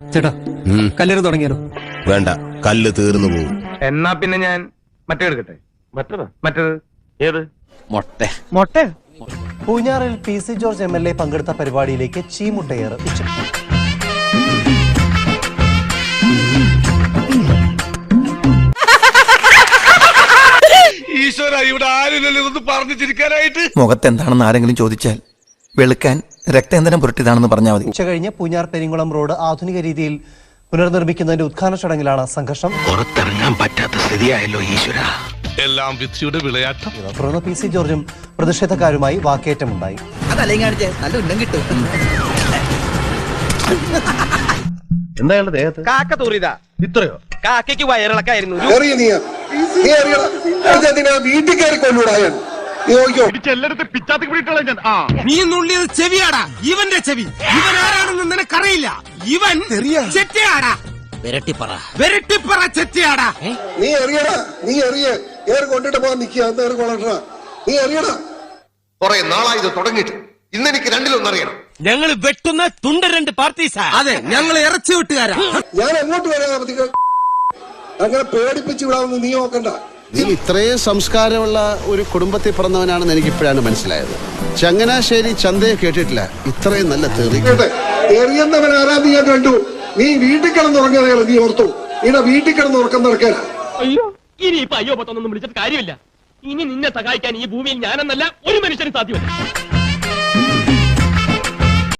ചേട്ടാ. കല്ലേറ് തുടങ്ങിയാലോ? വേണ്ട കല്ല് തീർന്നു പോകും. എന്നാ പിന്നെ ഞാൻ മറ്റേ എടുക്കട്ടെ? മറ്റേത്? മറ്റേത്? ഏത്? മൊട്ടെ. മൊട്ട? പൂഞ്ഞാറിൽ P C George M L A പങ്കെടുത്ത പരിപാടിയിലേക്ക് ചീമുട്ടയേറ് ഈശ്വര ഇവിടെ ആരും പറഞ്ഞു ചിരിക്കാനായിട്ട്. മുഖത്ത് എന്താണെന്ന് ആരെങ്കിലും ചോദിച്ചാൽ വെളുക്കാൻ രക്തേന്ദ്രം പുരട്ടിയതാണെന്ന് പറഞ്ഞാൽ മതി. ഉച്ച കഴിഞ്ഞ് പൂഞ്ഞാർ പെരിങ്കുളം റോഡ് ആധുനിക രീതിയിൽ പുനർനിർമ്മിക്കുന്നതിന്റെ ഉദ്ഘാടന ചടങ്ങിലാണ് സംഘർഷം. പുറത്തിറങ്ങാൻ പറ്റാത്ത സ്ഥിതിയായല്ലോ ഈശ്വര. എല്ലാം വിധിയുടെ വിളയാട്ടം. തുടർന്ന് പി സി ജോർജും പ്രതിഷേധക്കാരുമായി വാക്കേറ്റമുണ്ടായി. നല്ല ഉന്നം കിട്ടും. എന്താ ദേഹത്ത്? കാക്ക തൂറിയതാ. ഇത്രയോ? കാക്കയ്ക്ക് വയറിളക്കായിരുന്നു. വീട്ടിൽ കയറി കൊല്ലൂടായൻ നീ നുള്ളിയത് ചെവിയാടാ. ഇവന്റെ ചെവി. ഇവൻ ആരാണെന്ന് നിനക്കറിയില്ല. ഇവൻ ചെറ്റയാടാ. വെരട്ടിപ്പറ. വെരട്ടിപ്പറ ചെറ്റയാടാ. നീ എറിയടാ. നീ എറിയ. ഏറി കൊണ്ടിട്ട് പോകാൻ നിക്കുക കൊള്ളട്ടാ നീ എറിയടാ. കൊറേ നാളായി ഇത് തുടങ്ങിയിട്ട്. ഇന്നെനിക്ക് രണ്ടിലൊന്നറിയണം ഞങ്ങൾ വെട്ടുന്ന തുണ്ട രണ്ട് പാർട്ടീസാ. അതെ ഞങ്ങൾ ഇറച്ചി വിട്ടുകാരാ ഞാൻ എങ്ങോട്ട് വരാം അങ്ങനെ പേടിപ്പിച്ചു വിടാമെന്ന് നീ നോക്കണ്ട. നീ ഇത്രയും സംസ്കാരമുള്ള ഒരു കുടുംബത്തിൽ പിറന്നവനാണെന്ന് എനിക്ക് ഇപ്പോഴാണ് മനസ്സിലായത്. ചങ്ങനാശ്ശേരി ചന്തയെ കേട്ടിട്ടില്ല. ഇത്രയും നല്ല തെറി. എറിയുന്നവൻ ആരാന്ന് ഞാൻ കണ്ടു? നീ വീട്ടിൽ കിടന്നുറങ്ങിയതാണ് നീ ഓർത്തു. ഇവിടെ വീട്ടിൽ കിടന്ന് ഉറക്കം നടക്കാനാ അയ്യോ ഇനി ഇപ്പൊ അയ്യോ പത്തൊന്നും വിളിച്ചിട്ട് കാര്യമില്ല. ഇനി നിന്നെ സഹായിക്കാൻ ഈ ഭൂമിയിൽ ഞാനെന്നല്ല ഒരു മനുഷ്യനും സാധ്യമല്ല.